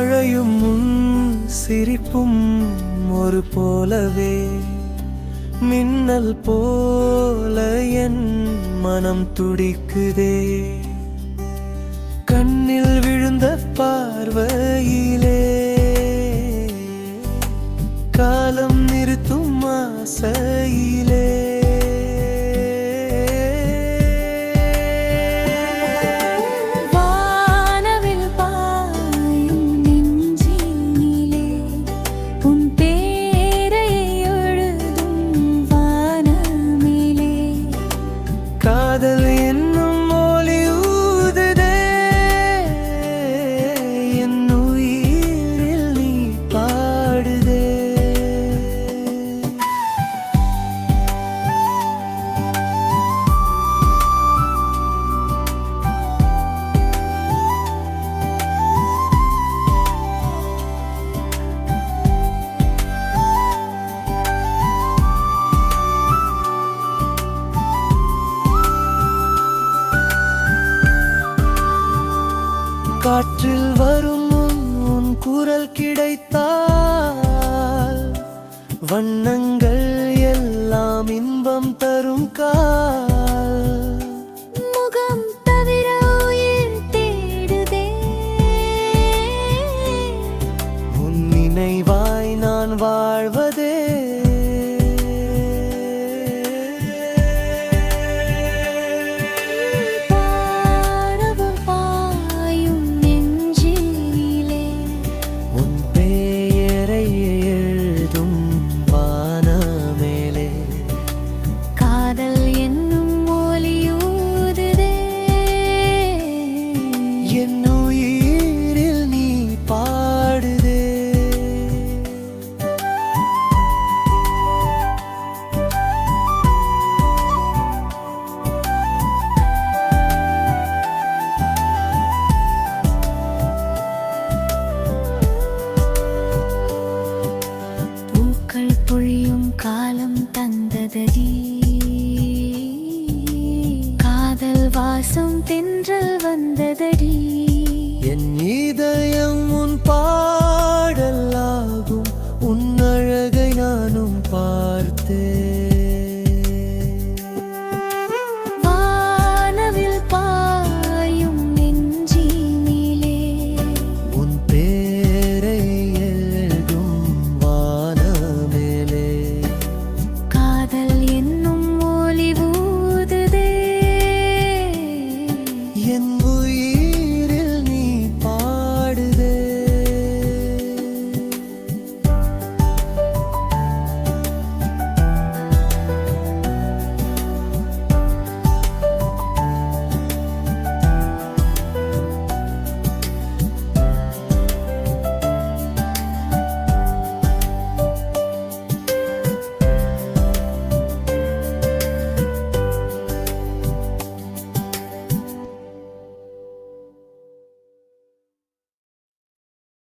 மழையும் முன் சிரிப்பும் ஒரு போலவே. மின்னல் போல என் மனம் துடிக்குதே. கண்ணில் விழுந்த பார்வையிலே. காலம் நிறுத்தும் ஆசையிலே. உன் காற்றில் வரும் உன் உன் குரல் கிடைத்தால் வண்ணங்கள் எல்லாம் இன்பம் தரும் கா பொழியும் காலம் தந்ததடி. காதல் வாசம் தென்றல் வந்ததடி. என்